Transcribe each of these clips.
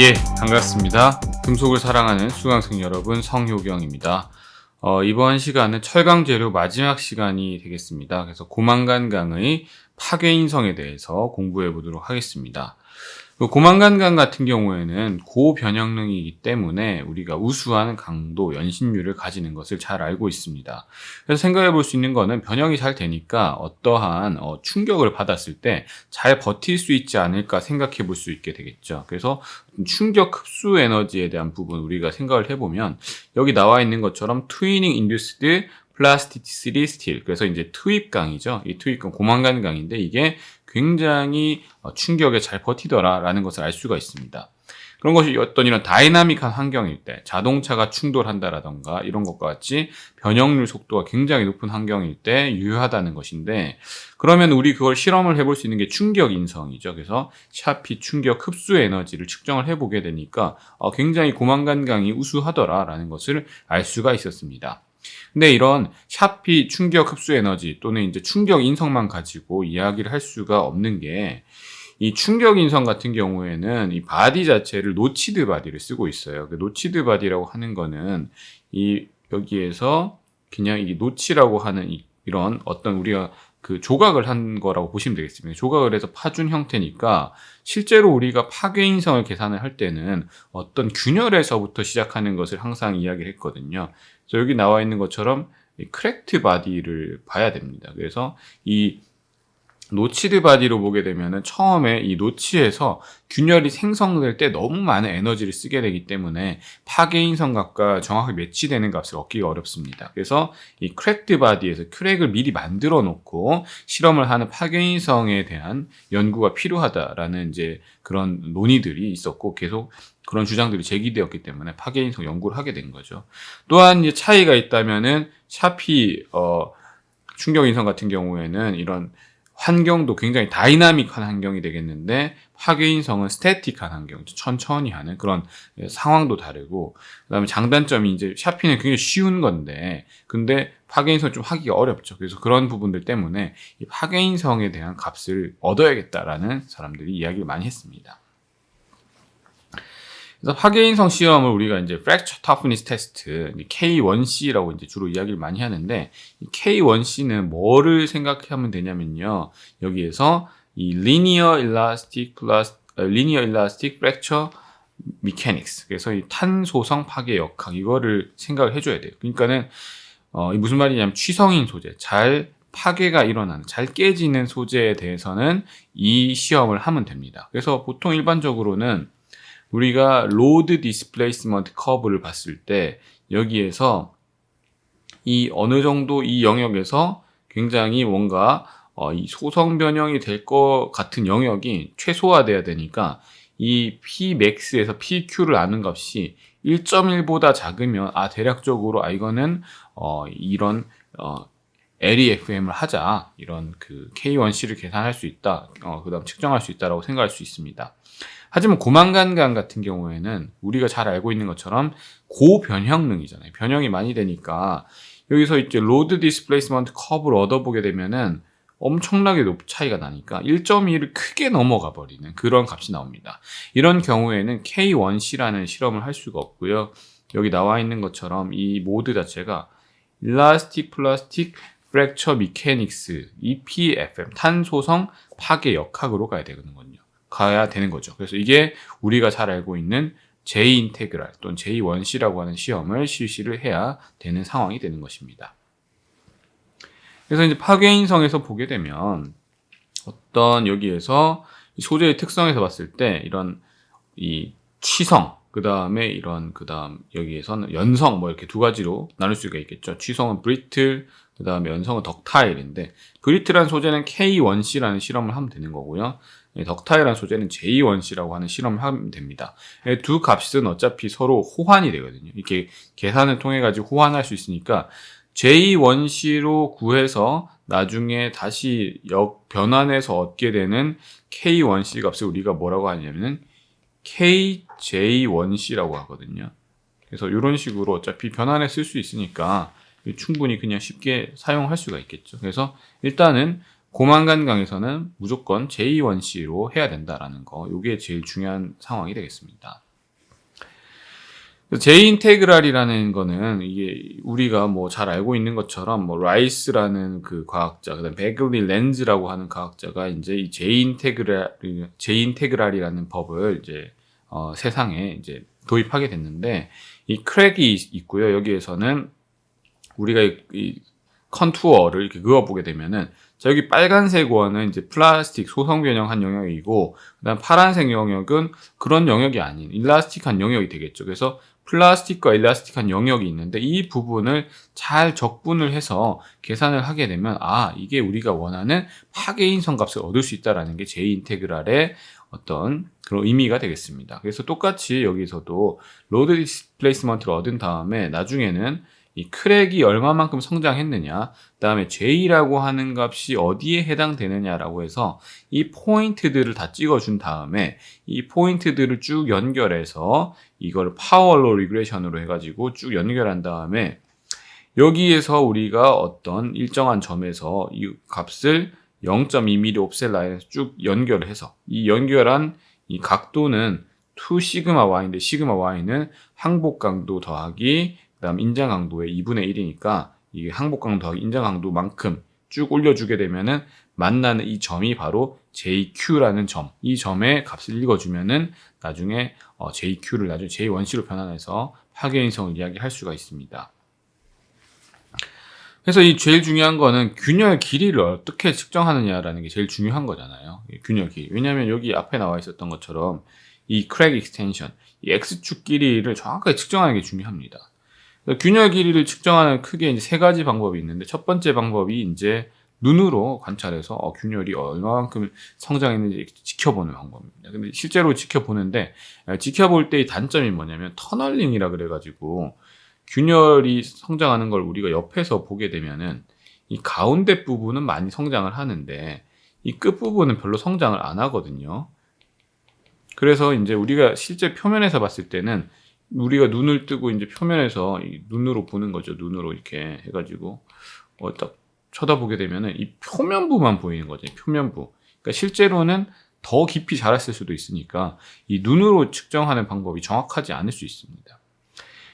예, 반갑습니다. 금속을 사랑하는 수강생 여러분, 성효경입니다. 어, 이번 시간은 철강 재료 마지막 시간이 되겠습니다. 그래서 고만간강의 파괴인성에 대해서 공부해 보도록 하겠습니다. 그 고만간강 같은 경우에는 고변형능이기 때문에 우리가 우수한 강도, 연신율을 가지는 것을 잘 알고 있습니다. 그래서 생각해 볼 수 있는 거는 변형이 잘 되니까 어떠한 어, 충격을 받았을 때 잘 버틸 수 있지 않을까 생각해 볼 수 있게 되겠죠. 그래서 충격 흡수 에너지에 대한 부분 우리가 생각을 해보면 여기 나와 있는 것처럼 트위닝 인듀스드 플라스티시티 스틸 그래서 이제 투입강이죠. 이 투입강 고만간 강인데 이게 굉장히 어, 충격에 잘 버티더라라는 것을 알 수가 있습니다. 그런 것이 어떤 이런 다이나믹한 환경일 때 자동차가 충돌한다라던가 이런 것과 같이 변형률 속도가 굉장히 높은 환경일 때 유효하다는 것인데 그러면 우리 그걸 실험을 해볼 수 있는 게 충격 인성이죠. 그래서 샤피 충격 흡수 에너지를 측정을 해보게 되니까 어, 굉장히 고만간강이 우수하더라라는 것을 알 수가 있었습니다. 근데 이런 샤피 충격 흡수 에너지 또는 이제 충격 인성만 가지고 이야기를 할 수가 없는 게 이 충격 인성 같은 경우에는 이 바디 자체를 노치드 바디를 쓰고 있어요. 그 노치드 바디라고 하는 거는 이 여기에서 그냥 이 노치라고 하는 이, 이런 어떤 우리가 그 조각을 한 거라고 보시면 되겠습니다. 조각을 해서 파준 형태니까 실제로 우리가 파괴 인성을 계산을 할 때는 어떤 균열에서부터 시작하는 것을 항상 이야기를 했거든요. 그래서 여기 나와 있는 것처럼 크랙트 바디를 봐야 됩니다. 그래서 이 노치드 바디로 보게 되면은 처음에 이 노치에서 균열이 생성될 때 너무 많은 에너지를 쓰게 되기 때문에 파괴인 성각과 정확하게 매치되는 값을 얻기가 어렵습니다. 그래서 이 크랙드 바디에서 크랙을 미리 만들어 놓고 실험을 하는 파괴인 성에 대한 연구가 필요하다라는 이제 그런 논의들이 있었고 계속 그런 주장들이 제기되었기 때문에 파괴인성 연구를 하게 된 거죠. 또한 차이가 있다면은 샤피 어 충격 인성 같은 경우에는 이런 환경도 굉장히 다이나믹한 환경이 되겠는데 파괴인성은 스태틱한 환경, 천천히 하는 그런 상황도 다르고 그다음에 장단점이 이제 샤피는 굉장히 쉬운 건데 근데 파괴인성 좀 하기가 어렵죠. 그래서 그런 부분들 때문에 이 파괴인성에 대한 값을 얻어야겠다라는 사람들이 이야기를 많이 했습니다. 그래서 파괴인성 시험을 우리가 이제 Fracture Toughness Test K1C라고 이제 주로 이야기를 많이 하는데 K1C는 뭐를 생각하면 되냐면요. 여기에서 이 Linear Elastic Plus Linear Elastic Fracture Mechanics 그래서 이 탄소성 파괴 역학 이거를 생각을 해 줘야 돼요. 그러니까는 어, 무슨 말이냐면 취성인 소재 잘 파괴가 일어나는 잘 깨지는 소재에 대해서는 이 시험을 하면 됩니다. 그래서 보통 일반적으로는 우리가 로드 디스플레이스먼트 커브를 봤을 때 여기에서 이 어느 정도 이 영역에서 굉장히 뭔가 어, 이 소성 변형이 될 것 같은 영역이 최소화돼야 되니까 이 Pmax에서 PQ를 아는 값이 1.1보다 작으면 아 대략적으로 아 이거는 어 이런 어 LEFM을 하자 이런 그 K1C를 계산할 수 있다 어 그다음 측정할 수 있다라고 생각할 수 있습니다. 하지만 고만간강 같은 경우에는 우리가 잘 알고 있는 것처럼 고변형능이잖아요. 변형이 많이 되니까 여기서 이제 로드 디스플레이스먼트 커브를 얻어보게 되면은 엄청나게 높 차이가 나니까 1.2를 크게 넘어가 버리는 그런 값이 나옵니다. 이런 경우에는 K1C라는 실험을 할 수가 없고요. 여기 나와 있는 것처럼 이 모드 자체가 Elastic Plastic Fracture Mechanics EPFM 탄소성 파괴 역학으로 가야 되거든요. 가야 되는 거죠. 그래서 이게 우리가 잘 알고 있는 J 인테그랄 또는 J1C라고 하는 시험을 실시를 해야 되는 상황이 되는 것입니다. 그래서 이제 파괴인성에서 보게 되면 어떤 여기에서 소재의 특성에서 봤을 때 이런 이 취성 그 다음에 이런 그 다음 여기에서는 연성 뭐 이렇게 두 가지로 나눌 수가 있겠죠. 취성은 브리틀 그 다음에 연성은 덕타일인데 브리틀한 소재는 K1C라는 실험을 하면 되는 거고요. 덕타일한 소재는 J1C라고 하는 실험을 하면 됩니다. 두 값은 어차피 서로 호환이 되거든요. 이렇게 계산을 통해 가지고 호환할 수 있으니까 J1C로 구해서 나중에 다시 역 변환해서 얻게 되는 K1C 값을 우리가 뭐라고 하냐면은 KJ1C라고 하거든요. 그래서 이런 식으로 어차피 변환해 쓸수 있으니까 충분히 그냥 쉽게 사용할 수가 있겠죠. 그래서 일단은 고만간강에서는 무조건 J1C로 해야 된다라는 거. 이게 제일 중요한 상황이 되겠습니다. 제인테그랄이라는 거는 이게 우리가 뭐 잘 알고 있는 것처럼 뭐 라이스라는 그 과학자, 그다음 베글리 렌즈라고 하는 과학자가 이제 이 제인테그랄 제인테그랄이라는 법을 이제 어, 세상에 이제 도입하게 됐는데 이 크랙이 있고요. 여기에서는 우리가 이, 이 컨투어를 이렇게 그어보게 되면은 자 여기 빨간색 원은 이제 플라스틱 소성 변형한 영역이고 그다음 파란색 영역은 그런 영역이 아닌 일라스틱한 영역이 되겠죠. 그래서 플라스틱과 일라스틱한 영역이 있는데 이 부분을 잘 적분을 해서 계산을 하게 되면 아 이게 우리가 원하는 파괴인 성 값을 얻을 수 있다라는 게 제 인테그랄의 어떤 그런 의미가 되겠습니다. 그래서 똑같이 여기서도 로드 디스플레이스먼트를 얻은 다음에 나중에는 이 크랙이 얼마만큼 성장했느냐, 그 다음에 J라고 하는 값이 어디에 해당되느냐라고 해서 이 포인트들을 다 찍어준 다음에 이 포인트들을 쭉 연결해서 이걸 파워로 리그레이션으로 해가지고 쭉 연결한 다음에 여기에서 우리가 어떤 일정한 점에서 이 값을 0.2mm 옵셋 라인에서 쭉 연결해서 이 연결한 이 각도는 2 시그마 y인데 시그마 y는 항복 강도 더하기 그다음 인장 강도의 2분의 1이니까 이게 항복 강도 더하기 인장 강도만큼 쭉 올려주게 되면은 만나는 이 점이 바로 JQ라는 점. 이 점의 값을 읽어주면은 나중에 어, JQ를 나중에 J1C로 변환해서 파괴인성을 이야기할 수가 있습니다. 그래서 이 제일 중요한 거는 균열 길이를 어떻게 측정하느냐라는 게 제일 중요한 거잖아요. 균열 길이. 왜냐하면 여기 앞에 나와 있었던 것처럼 이 크랙 익스텐션, 이 X축 길이를 정확하게 측정하는 게 중요합니다. 균열 길이를 측정하는 크게 이제 세 가지 방법이 있는데 첫 번째 방법이 이제 눈으로 관찰해서 어, 균열이 얼마만큼 성장했는지 지켜보는 방법입니다. 근데 실제로 지켜보는데 지켜볼 때의 단점이 뭐냐면 터널링이라 그래가지고 균열이 성장하는 걸 우리가 옆에서 보게 되면은 이 가운데 부분은 많이 성장을 하는데 이 끝 부분은 별로 성장을 안 하거든요. 그래서 이제 우리가 실제 표면에서 봤을 때는 우리가 눈을 뜨고 이제 표면에서 눈으로 보는 거죠. 눈으로 이렇게 해가지고 어, 딱 쳐다보게 되면은 이 표면부만 보이는 거죠. 표면부. 그러니까 실제로는 더 깊이 자랐을 수도 있으니까 이 눈으로 측정하는 방법이 정확하지 않을 수 있습니다.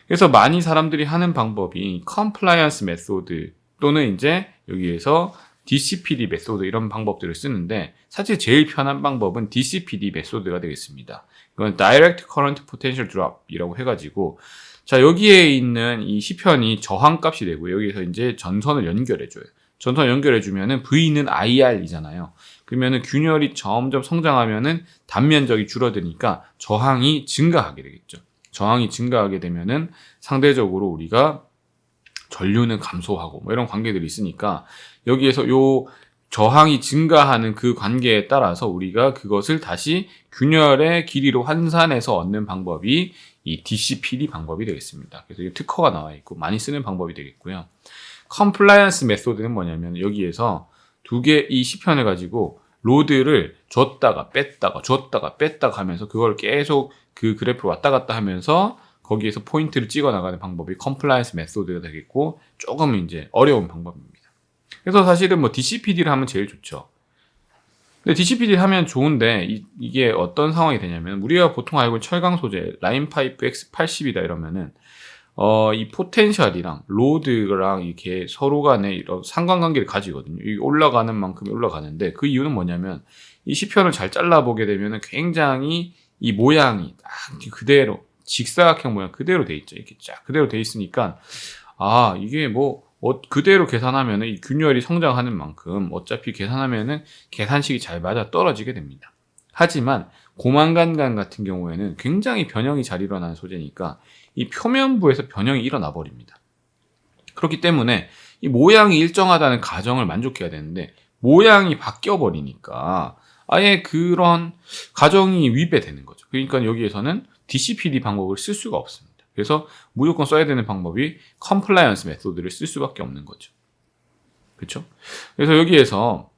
그래서 많이 사람들이 하는 방법이 컴플라이언스 메소드 또는 이제 여기에서 DCPD 메소드 이런 방법들을 쓰는데 사실 제일 편한 방법은 DCPD 메소드가 되겠습니다. 이건 Direct Current Potential Drop이라고 해가지고 자 여기에 있는 이 시편이 저항값이 되고 여기서 이제 전선을 연결해줘요. 전선 연결해주면은 V는 IR이잖아요. 그러면은 균열이 점점 성장하면은 단면적이 줄어드니까 저항이 증가하게 되겠죠. 저항이 증가하게 되면은 상대적으로 우리가 전류는 감소하고 뭐 이런 관계들이 있으니까 여기에서 요 저항이 증가하는 그 관계에 따라서 우리가 그것을 다시 균열의 길이로 환산해서 얻는 방법이 이 DCPD 방법이 되겠습니다. 그래서 이 특허가 나와 있고 많이 쓰는 방법이 되겠고요. 컴플라이언스 메소드는 뭐냐면 여기에서 두 개 이 시편을 가지고 로드를 줬다가 뺐다가 줬다가 뺐다가 하면서 그걸 계속 그 그래프로 왔다 갔다 하면서 거기에서 포인트를 찍어 나가는 방법이 컴플라이언스 메소드가 되겠고 조금 이제 어려운 방법입니다. 그래서 사실은 뭐 DCPD를 하면 제일 좋죠. 근데 DCPD 하면 좋은데 이, 게 어떤 상황이 되냐면 우리가 보통 알고 있는 철강 소재 라인 파이프 X80이다 이러면은 어, 이 포텐셜이랑 로드랑 이렇게 서로 간에 이런 상관관계를 가지거든요. 이 올라가는 만큼 올라가는데 그 이유는 뭐냐면 이 시편을 잘 잘라보게 되면은 굉장히 이 모양이 딱 그대로 직사각형 모양 그대로 돼 있죠. 이렇게 쫙 그대로 돼 있으니까 아 이게 뭐 어, 그대로 계산하면은 이 균열이 성장하는 만큼 어차피 계산하면은 계산식이 잘 맞아 떨어지게 됩니다. 하지만 고만간간 같은 경우에는 굉장히 변형이 잘 일어나는 소재니까 이 표면부에서 변형이 일어나 버립니다. 그렇기 때문에 이 모양이 일정하다는 가정을 만족해야 되는데 모양이 바뀌어 버리니까 아예 그런 가정이 위배되는 거죠. 그러니까 여기에서는 DCPD 방법을 쓸 수가 없습니다. 그래서 무조건 써야 되는 방법이 컴플라이언스 메소드를 쓸 수밖에 없는 거죠. 그렇죠? 그래서 여기에서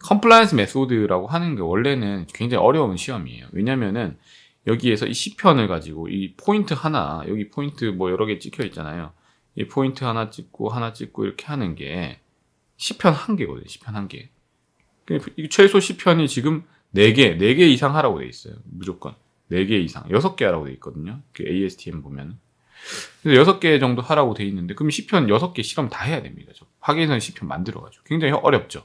컴플라이언스 메소드라고 하는 게 원래는 굉장히 어려운 시험이에요. 왜냐면은 여기에서 이 시편을 가지고 이 포인트 하나, 여기 포인트 뭐 여러 개 찍혀 있잖아요. 이 포인트 하나 찍고 하나 찍고 이렇게 하는 게 시편 한 개거든요. 시편 한 개. 최소 시편이 지금 4개, 4개 이상 하라고 돼 있어요. 무조건. 4개 이상, 6개 하라고 돼 있거든요. 그 ASTM 보면. 그래서 6개 정도 하라고 돼 있는데 그럼 10편 6개 실험 다 해야 됩니다. 저 파괴선 10편 만들어 가지고 굉장히 어렵죠.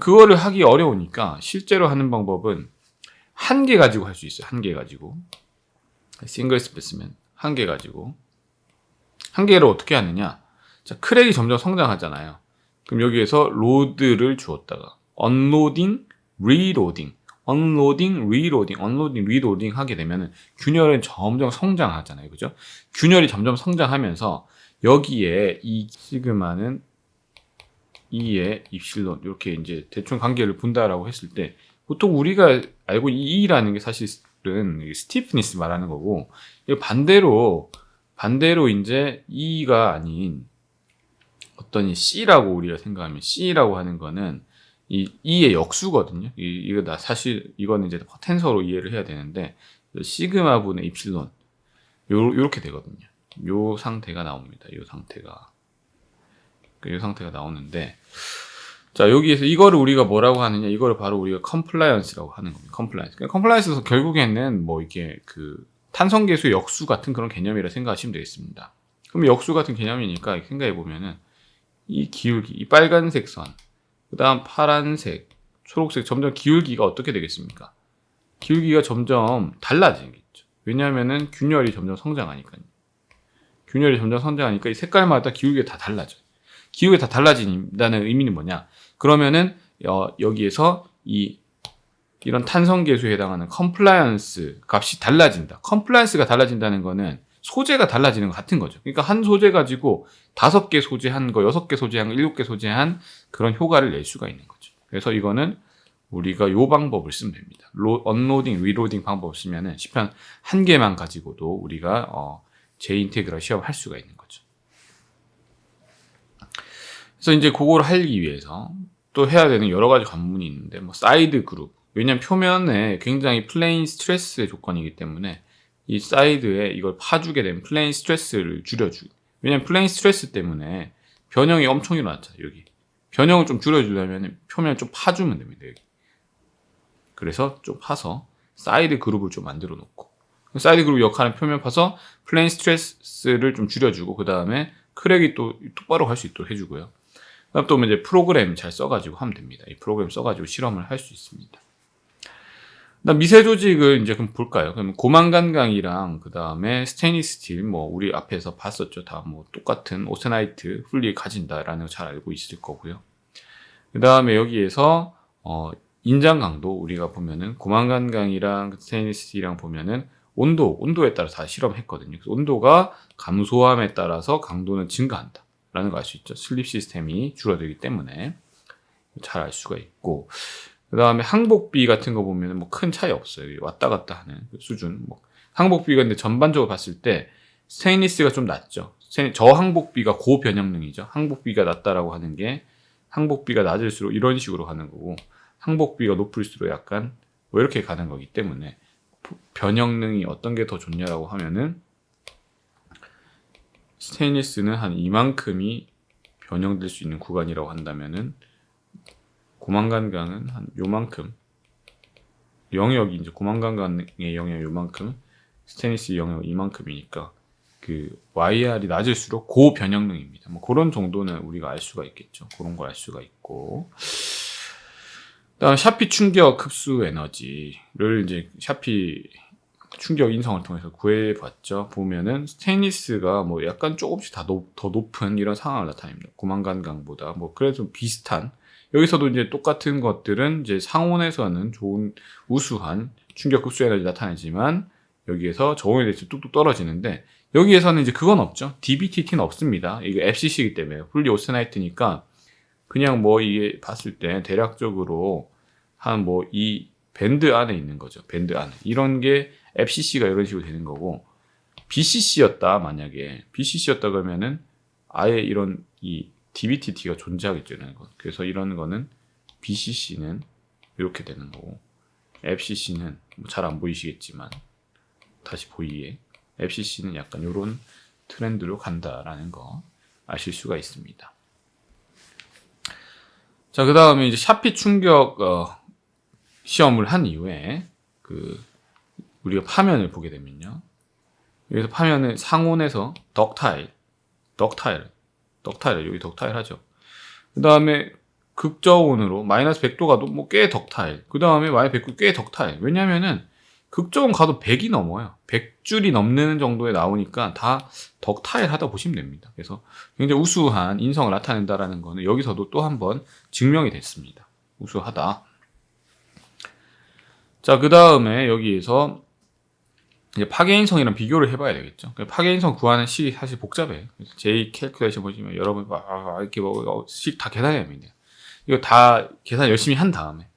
그거를 하기 어려우니까 실제로 하는 방법은 한 개 가지고 할 수 있어요. 한 개 가지고. 싱글 스페스면 한 개 가지고. 한 개를 어떻게 하느냐? 자, 크랙이 점점 성장하잖아요. 그럼 여기에서 로드를 주었다가 언로딩, 리로딩, 언로딩, 리로딩, 언로딩, 리로딩 하게 되면은 균열은 점점 성장하잖아요. 그죠? 균열이 점점 성장하면서 여기에 이 시그마는 2의 입실론 이렇게 이제 대충 관계를 본다라고 했을 때 보통 우리가 알고 이 2라는 게 사실은 스티프니스 말하는 거고 반대로 반대로 이제 2가 아닌 어떤 이 C라고 우리가 생각하면 C라고 하는 거는 이 2의 역수거든요. 이, 이거 나 사실 이거는 이제 텐서로 이해를 해야 되는데 시그마 분의 요 요렇게 되거든요. 요 상태가 나옵니다. 요 상태가 이 상태가 나오는데 자 여기에서 이거를 우리가 뭐라고 하느냐 이거를 바로 우리가 컴플라이언스라고 하는 겁니다. 컴플라이언스. 그러니까 컴플라이언스에서 결국에는 뭐 이게 그 탄성계수 역수 같은 그런 개념이라 생각하시면 되겠습니다. 그럼 역수 같은 개념이니까 생각해 보면은 이 기울기, 이 빨간색 선, 그 다음 파란색, 초록색 점점 기울기가 어떻게 되겠습니까? 기울기가 점점 달라지겠죠. 왜냐하면은 균열이 점점 성장하니까요. 균열이 점점 성장하니까 이 색깔마다 기울기가 다 달라져요. 기울기가 다 달라진다는 의미는 뭐냐? 그러면은 어, 여기에서 이 이런 탄성계수에 해당하는 컴플라이언스 값이 달라진다. 컴플라이언스가 달라진다는 거는 소재가 달라지는 것 같은 거죠. 그러니까 한 소재 가지고 다섯 개 소재한 거, 여섯 개 소재한 거, 일곱 개 소재한 그런 효과를 낼 수가 있는 거죠. 그래서 이거는 우리가 요 방법을 쓰면 됩니다. 로, 언로딩, 리로딩 방법을 쓰면은 10편 한 개만 가지고도 우리가 어, 재인테그럴 시험할 수가 있는 거죠. 그래서 이제 그거를 하기 위해서 또 해야 되는 여러 가지 관문이 있는데 뭐 사이드 그룹 왜냐면 표면에 굉장히 플레인 스트레스의 조건이기 때문에 이 사이드에 이걸 파주게 되면 플레인 스트레스를 줄여주. 왜냐면 플레인 스트레스 때문에 변형이 엄청 일어났잖아요, 여기. 변형을 좀 줄여주려면 표면을 좀 파주면 됩니다, 여기. 그래서 좀 파서 사이드 그룹을 좀 만들어 놓고. 사이드 그룹 역할은 표면 파서 플레인 스트레스를 좀 줄여주고, 그 다음에 크랙이 또 똑바로 갈 수 있도록 해주고요. 그 다음 또 이제 프로그램 잘 써가지고 하면 됩니다. 이 프로그램 써가지고 실험을 할 수 있습니다. 그다음 미세 조직을 이제 그럼 볼까요? 그럼 고만간강이랑 그 다음에 스테인리스 스틸 뭐 우리 앞에서 봤었죠. 다 뭐 똑같은 오세나이트 훈리 가진다라는 거 잘 알고 있을 거고요. 그 다음에 여기에서 어 인장 강도 우리가 보면은 고만간강이랑 스테인리스 스틸이랑 보면은 온도 온도에 따라 다 실험했거든요. 온도가 감소함에 따라서 강도는 증가한다 라는 걸 알 수 있죠. 슬립 시스템이 줄어들기 때문에 잘 알 수가 있고 그 다음에 항복비 같은 거 보면 뭐 큰 차이 없어요. 왔다 갔다 하는 그 수준. 뭐 항복비가 근데 전반적으로 봤을 때 스테인리스가 좀 낮죠. 저항복비가 고변형능이죠. 항복비가 낮다라고 하는 게 항복비가 낮을수록 이런 식으로 가는 거고 항복비가 높을수록 약간 뭐 이렇게 가는 거기 때문에 변형능이 어떤 게 더 좋냐라고 하면은 스테인리스는 한 이만큼이 변형될 수 있는 구간이라고 한다면은 고만간강은 한 요만큼 영역이 이제 고만간강의 영역 요만큼 스테니스 영역 이만큼이니까 그 YR이 낮을수록 고변형능입니다. 뭐 그런 정도는 우리가 알 수가 있겠죠. 그런 걸알 수가 있고. 그다음 샤피 충격 흡수 에너지를 이제 샤피 충격 인성을 통해서 구해봤죠. 보면은 스테인리스가 뭐 약간 조금씩 다 더 높은 이런 상황을 나타냅니다. 고만간강보다 뭐 그래도 비슷한 여기서도 이제 똑같은 것들은 이제 상온에서는 좋은 우수한 충격 흡수 에너지 나타내지만 여기에서 저온에 대해서 뚝뚝 떨어지는데 여기에서는 이제 그건 없죠. DBTT는 없습니다. 이게 FCC이기 때문에 훌리 오스나이트니까 그냥 뭐 이게 봤을 때 대략적으로 한 뭐 이 밴드 안에 있는 거죠. 밴드 안에 이런 게 FCC가 이런 식으로 되는 거고 BCC였다 만약에 BCC였다 그러면은 아예 이런 이 DBTT가 존재하겠죠. 이런 거. 그래서 이런 거는 BCC는 이렇게 되는 거고 FCC는 뭐 잘 안 보이시겠지만 다시 보이게 FCC는 약간 이런 트렌드로 간다라는 거 아실 수가 있습니다. 자, 그 다음에 이제 샤피 충격 어, 시험을 한 이후에 그 우리가 파면을 보게 되면요. 여기서 파면은 상온에서 덕타일, 덕타일, 덕타일 여기 덕타일 하죠. 그 다음에 극저온으로 마이너스 100도 가도 뭐 꽤 덕타일. 그 다음에 마이너스 100도 꽤 덕타일. 왜냐면은 극저온 가도 100이 넘어요. 100줄이 넘는 정도에 나오니까 다 덕타일 하다 보시면 됩니다. 그래서 굉장히 우수한 인성을 나타낸다라는 거는 여기서도 또 한 번 증명이 됐습니다. 우수하다. 자, 그 다음에 여기에서 이제 파괴인성이랑 비교를 해봐야 되겠죠. 그러니까 파괴인성 구하는 식이 사실 복잡해요. 그래서 J 캘큘레이션 보시면 여러분 막 이렇게 뭐식다 계산해야 됩니다. 이거 다 계산 열심히 한 다음에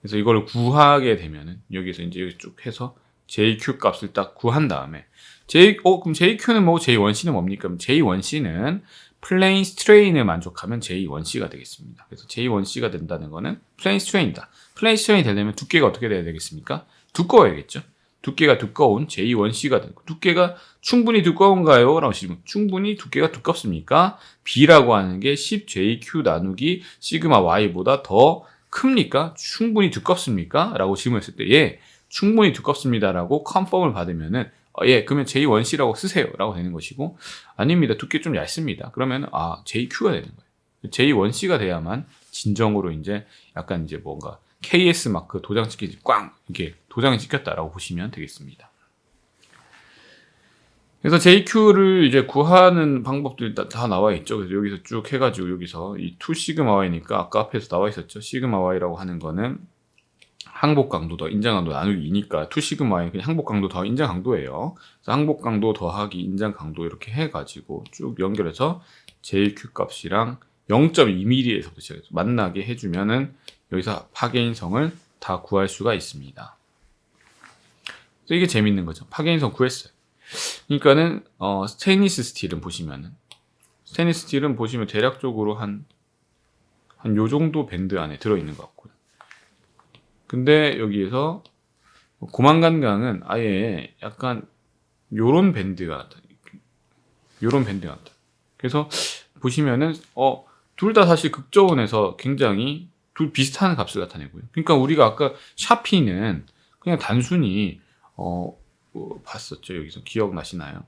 그래서 이거를 구하게 되면은 여기서 이제 여기 쭉 해서 JQ 값을 딱 구한 다음에 J 어 그럼 JQ는 뭐고 J1C는 뭡니까? 그럼 J1C는 플레인 스트레인을 만족하면 J1C가 되겠습니다. 그래서 J1C가 된다는 거는 플레인 스트레인이다. 플레인 스트레인이 되려면 두께가 어떻게 돼야 되겠습니까? 두꺼워야겠죠. 두께가 두꺼운 J1C가 되고 두께가 충분히 두꺼운가요? 라고 하시면 충분히 두께가 두껍습니까? B라고 하는 게 10JQ 나누기 시그마 Y보다 더 큽니까? 충분히 두껍습니까? 라고 질문했을 때 예, 충분히 두껍습니다라고 컨펌을 받으면은 어, 예, 그러면 J1C라고 쓰세요. 라고 되는 것이고 아닙니다. 두께 좀 얇습니다. 그러면 아, JQ가 되는 거예요. J1C가 돼야만 진정으로 이제 약간 이제 뭔가 KS 마크 도장 찍기 꽝 이게 도장이 찍혔다라고 보시면 되겠습니다. 그래서 JQ를 이제 구하는 방법들이 다, 다 나와 있죠. 그래서 여기서 쭉 해가지고 여기서 이2 시그마 y니까 아까 앞에서 나와 있었죠. 시그마 y라고 하는 거는 항복 강도 더 인장 강도 나누기 2니까 2 시그마 y 그냥 항복 강도 더 인장 강도예요. 그래서 항복 강도 더하기 인장 강도 이렇게 해가지고 쭉 연결해서 JQ 값이랑 0.2mm에서부터 시작해서 만나게 해주면은 여기서 파괴인성을 다 구할 수가 있습니다. 그래서 이게 재밌는 거죠. 파괴인성 구했어요. 그러니까는 어, 스테인리스 스틸은 보시면은 스테인리스 스틸은 보시면 대략적으로 한 한 요 정도 밴드 안에 들어 있는 것 같고요. 근데 여기에서 고만간강은 아예 약간 요런 밴드가 요런 밴드가. 그래서 보시면은 어 둘 다 사실 극저온에서 굉장히 둘 비슷한 값을 나타내고요. 그러니까 우리가 아까 샤피는 그냥 단순히 어, 어 봤었죠. 여기서 기억나시나요?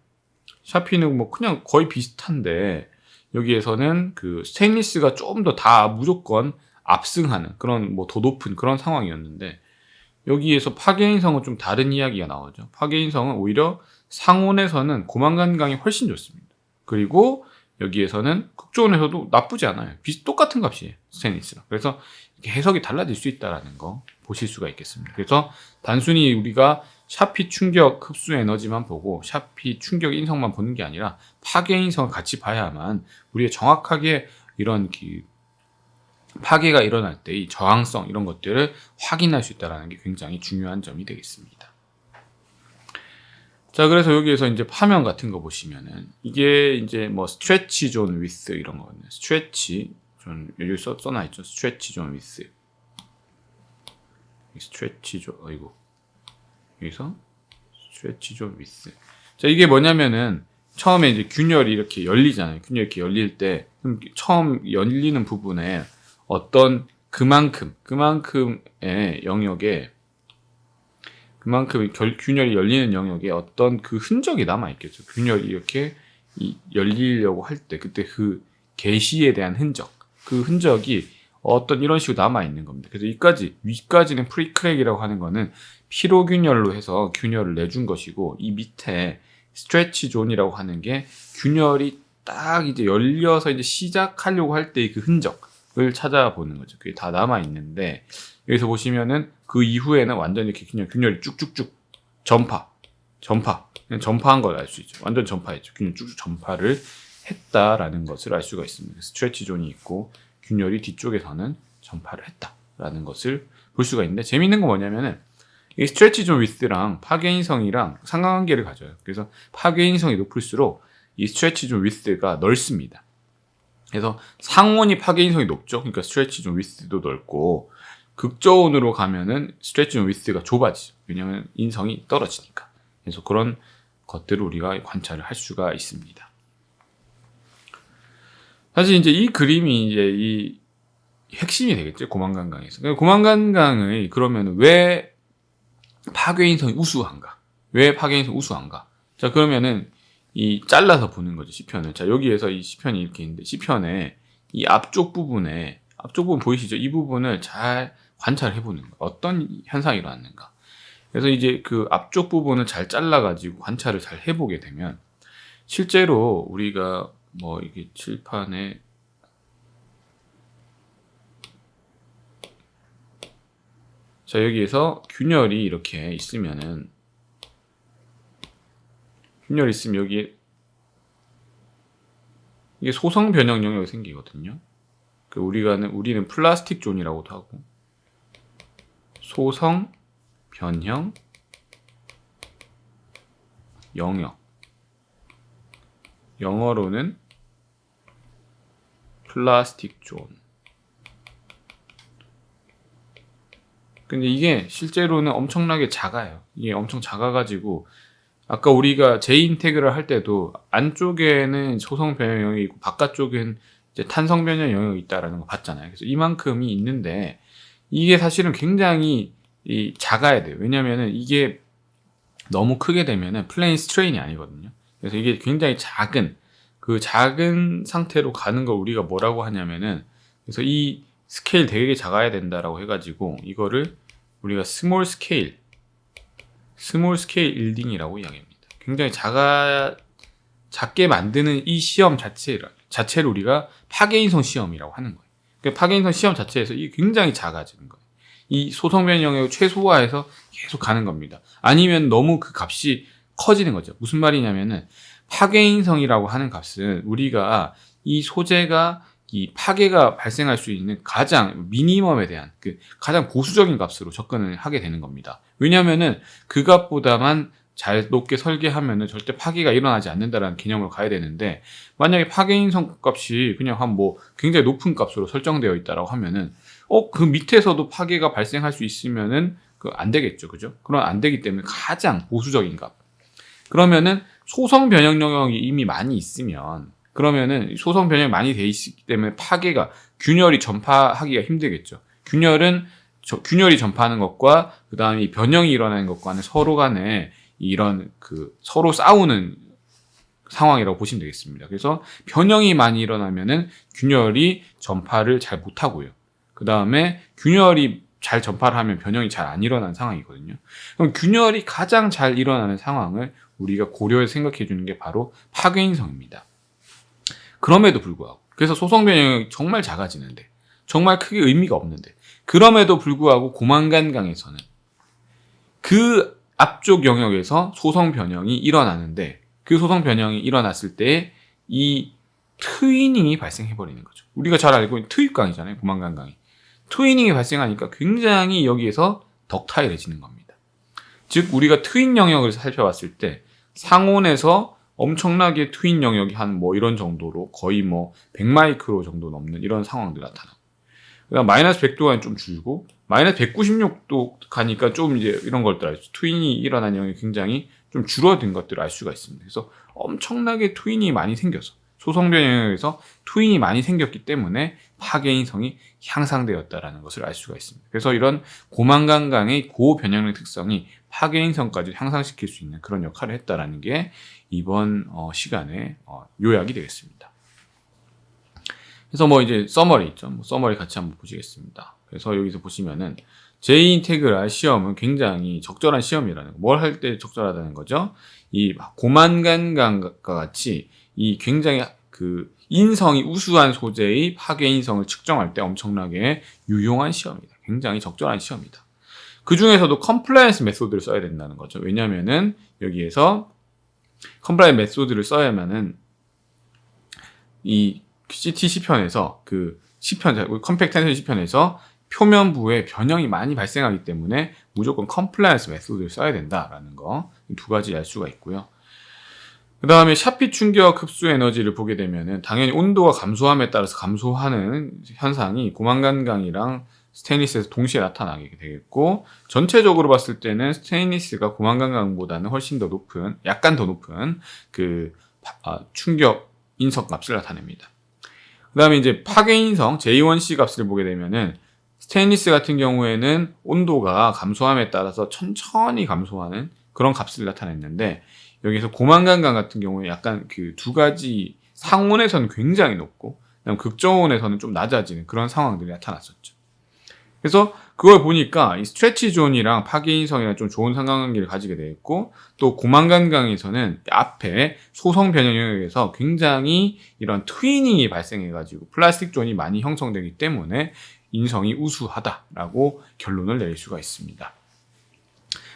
샤피는 뭐 그냥 거의 비슷한데 여기에서는 그 스테인리스가 좀 더 다 무조건 압승하는 그런 뭐 더 높은 그런 상황이었는데 여기에서 파괴인성은 좀 다른 이야기가 나오죠. 파괴인성은 오히려 상온에서는 고만간강이 훨씬 좋습니다. 그리고 여기에서는 극조온에서도 나쁘지 않아요. 비 똑같은 값이에요. 스테인리스랑. 그래서 해석이 달라질 수 있다라는 거 보실 수가 있겠습니다. 그래서 단순히 우리가 샤피 충격 흡수 에너지만 보고 샤피 충격 인성만 보는 게 아니라 파괴 인성을 같이 봐야만 우리가 정확하게 이런 그 파괴가 일어날 때 이 저항성 이런 것들을 확인할 수 있다는 게 굉장히 중요한 점이 되겠습니다. 자, 그래서 여기에서 이제 파면 같은 거 보시면은 이게 이제 뭐 스트레치 존 위스 이런 거거든요. 스트레치 존 여기 써, 써놔 있죠. 스트레치 존 위스. 스트레치 존 아이고 여기서 스트레치 존 위스. 자, 이게 뭐냐면은 처음에 이제 균열이 이렇게 열리잖아요. 균열이 이렇게 열릴 때 처음 열리는 부분에 어떤 그만큼 그만큼의 영역에 그만큼 결, 균열이 열리는 영역에 어떤 그 흔적이 남아 있겠죠. 균열이 이렇게 이, 열리려고 할 때 그때 그 개시에 대한 흔적, 그 흔적이 어떤 이런 식으로 남아 있는 겁니다. 그래서 이까지 위까지는 프리크랙이라고 하는 거는 피로 균열로 해서 균열을 내준 것이고 이 밑에 스트레치 존이라고 하는 게 균열이 딱 이제 열려서 이제 시작하려고 할때그 흔적 을 찾아보는 거죠. 그게 다 남아 있는데 여기서 보시면은 그 이후에는 완전히 이렇게 그냥 균열이 쭉쭉쭉 전파, 전파, 전파한 걸 알 수 있죠. 완전 전파했죠. 균열 쭉쭉 전파를 했다라는 것을 알 수가 있습니다. 스트레치 존이 있고 균열이 뒤쪽에서는 전파를 했다라는 것을 볼 수가 있는데 재밌는 건 뭐냐면은 이 스트레치 존 위스랑 파괴인성이랑 상관관계를 가져요. 그래서 파괴인성이 높을수록 이 스트레치 존 위스가 넓습니다. 그래서 상온이 파괴인성이 높죠. 그러니까 스트레치 존 위스도 넓고 극저온으로 가면은 스트레치 존 위스가 좁아지죠. 왜냐하면 인성이 떨어지니까. 그래서 그런 것들을 우리가 관찰을 할 수가 있습니다. 사실 이제 이 그림이 이제 이 핵심이 되겠죠. 고만간강에서. 고만간강의 그러면 왜 파괴인성이 우수한가? 왜 파괴인성이 우수한가? 자, 그러면은 이 잘라서 보는 거죠, 시편을. 자, 여기에서 이 시편이 이렇게 있는데 시편에 이 앞쪽 부분에 앞쪽 부분 보이시죠? 이 부분을 잘 관찰해 보는 거예요. 어떤 현상이 일어났는가. 그래서 이제 그 앞쪽 부분을 잘 잘라 가지고 관찰을 잘 해보게 되면 실제로 우리가 뭐 이게 칠판에 자 여기에서 균열이 이렇게 있으면은 균열이 있으면 여기 이게 소성 변형 영역이 생기거든요. 그 우리가 는 우리는 플라스틱 존이라고도 하고 소성 변형 영역 영어로는 플라스틱 존. 근데 이게 실제로는 엄청나게 작아요. 이게 엄청 작아가지고 아까 우리가 재인테그를 할 때도 안쪽에는 소성 변형 영역이 있고 바깥쪽엔 이제 탄성 변형 영역이 있다라는 거 봤잖아요. 그래서 이만큼이 있는데 이게 사실은 굉장히 이 작아야 돼요. 왜냐면은 이게 너무 크게 되면은 플레인 스트레인이 아니거든요. 그래서 이게 굉장히 작은 그 작은 상태로 가는 걸 우리가 뭐라고 하냐면은 그래서 이 스케일 되게 작아야 된다라고 해가지고 이거를 우리가 스몰 스케일 스몰 스케일 일딩이라고 이야기합니다. 굉장히 작아 작게 만드는 이 시험 자체를 자체를 우리가 파괴인성 시험이라고 하는 거예요. 그 파괴인성 시험 자체에서 이게 굉장히 작아지는 거예요. 이 소성 변형을 최소화해서 계속 가는 겁니다. 아니면 너무 그 값이 커지는 거죠. 무슨 말이냐면은 파괴인성이라고 하는 값은 우리가 이 소재가 이 파괴가 발생할 수 있는 가장 미니멈에 대한 그 가장 보수적인 값으로 접근을 하게 되는 겁니다. 왜냐하면은 그 값보다만 잘 높게 설계하면은 절대 파괴가 일어나지 않는다라는 개념으로 가야 되는데 만약에 파괴인 성 값이 그냥 한 뭐 굉장히 높은 값으로 설정되어 있다라고 하면은 어 그 밑에서도 파괴가 발생할 수 있으면은 그 안 되겠죠, 그죠? 그럼 안 되기 때문에 가장 보수적인 값. 그러면은 소성 변형 영역이 이미 많이 있으면 그러면은 소성 변형이 많이 돼 있기 때문에 파괴가 균열이 전파하기가 힘들겠죠. 균열은 저, 균열이 전파하는 것과 그 다음에 이 변형이 일어나는 것과는 서로 간에 이런 그 서로 싸우는 상황이라고 보시면 되겠습니다. 그래서 변형이 많이 일어나면은 균열이 전파를 잘 못하고요. 그 다음에 균열이 잘 전파를 하면 변형이 잘 안 일어나는 상황이거든요. 그럼 균열이 가장 잘 일어나는 상황을 우리가 고려해서 생각해 주는 게 바로 파괴인성입니다. 그럼에도 불구하고 그래서 소성 변형이 정말 작아지는데 정말 크게 의미가 없는데 그럼에도 불구하고 고만간강에서는 그 앞쪽 영역에서 소성 변형이 일어나는데 그 소성 변형이 일어났을 때 이 트위닝이 발생해 버리는 거죠. 우리가 잘 알고 있는 트윗강이잖아요. 고만간강이. 트위닝이 발생하니까 굉장히 여기에서 덕타일해지는 겁니다. 즉 우리가 트윈 영역을 살펴봤을 때 상온에서 엄청나게 트윈 영역이 한 뭐 이런 정도로 거의 뭐 100마이크로 정도 넘는 이런 상황들 나타나. 그다음 마이너스 100도가 좀 줄고 마이너스 196도 가니까 좀 이제 이런 것들 알 수, 트윈이 일어난 영역이 굉장히 좀 줄어든 것들을 알 수가 있습니다. 그래서 엄청나게 트윈이 많이 생겨서 소성변 영역에서 트윈이 많이 생겼기 때문에 파괴인성이 향상되었다라는 것을 알 수가 있습니다. 그래서 이런 고만간강의 고변형의 특성이 파괴인성까지 향상시킬 수 있는 그런 역할을 했다라는 게 이번 어, 시간에 어, 요약이 되겠습니다. 그래서 뭐 이제 서머리 있죠. 뭐 서머리 같이 한번 보시겠습니다. 그래서 여기서 보시면은 제2인테그랄 시험은 굉장히 적절한 시험이라는 거. 뭘할 때 적절하다는 거죠? 이 고만간강과 같이 이 굉장히 그 인성이 우수한 소재의 파괴 인성을 측정할 때 엄청나게 유용한 시험이다. 굉장히 적절한 시험이다. 그 중에서도 컴플라이언스 메소드를 써야 된다는 거죠. 왜냐면은 여기에서 컴플라이언스 메소드를 써야면은 이 CT 시편에서 그 시편, 컴팩트 텐션 시편에서 표면부에 변형이 많이 발생하기 때문에 무조건 컴플라이언스 메소드를 써야 된다라는 거 두 가지 알 수가 있고요. 그 다음에 샤피 충격 흡수 에너지를 보게 되면은 당연히 온도가 감소함에 따라서 감소하는 현상이 고만간강이랑 스테인리스에서 동시에 나타나게 되겠고 전체적으로 봤을 때는 스테인리스가 고만간강보다는 훨씬 더 높은 약간 더 높은 그 아, 충격 인석 값을 나타냅니다. 그 다음에 이제 파괴 인성 J1C 값을 보게 되면은 스테인리스 같은 경우에는 온도가 감소함에 따라서 천천히 감소하는 그런 값을 나타냈는데 여기서 고만간강 같은 경우에 약간 그 두 가지 상온에서는 굉장히 높고 그다음 극저온에서는 좀 낮아지는 그런 상황들이 나타났었죠. 그래서 그걸 보니까 이 스트레치 존이랑 파괴인성이랑 좀 좋은 상관관계를 가지게 되었고 또 고만간강에서는 앞에 소성 변형 영역에서 굉장히 이런 트위닝이 발생해가지고 플라스틱 존이 많이 형성되기 때문에 인성이 우수하다라고 결론을 내릴 수가 있습니다.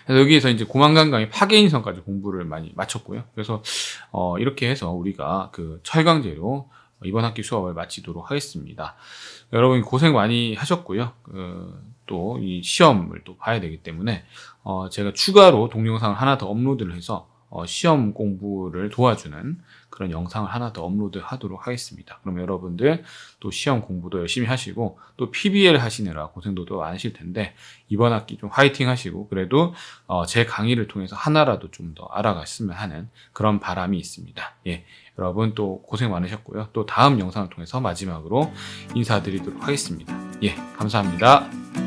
그래서 여기에서 이제 고만간강의 파괴인성까지 공부를 많이 마쳤고요. 그래서 어, 이렇게 해서 우리가 그 철강제로 이번 학기 수업을 마치도록 하겠습니다. 여러분 고생 많이 하셨고요. 또이 시험을 또 봐야 되기 때문에 어, 제가 추가로 동영상을 하나 더 업로드를 해서 어, 시험 공부를 도와주는 그런 영상을 하나 더 업로드 하도록 하겠습니다. 그럼 여러분들 또 시험 공부도 열심히 하시고 또 PBL 하시느라 고생도 또 많으실 텐데 이번 학기 좀 화이팅 하시고 그래도 어, 제 강의를 통해서 하나라도 좀 더 알아갔으면 하는 그런 바람이 있습니다. 예. 여러분 또 고생 많으셨고요. 또 다음 영상을 통해서 마지막으로 인사드리도록 하겠습니다. 예. 감사합니다.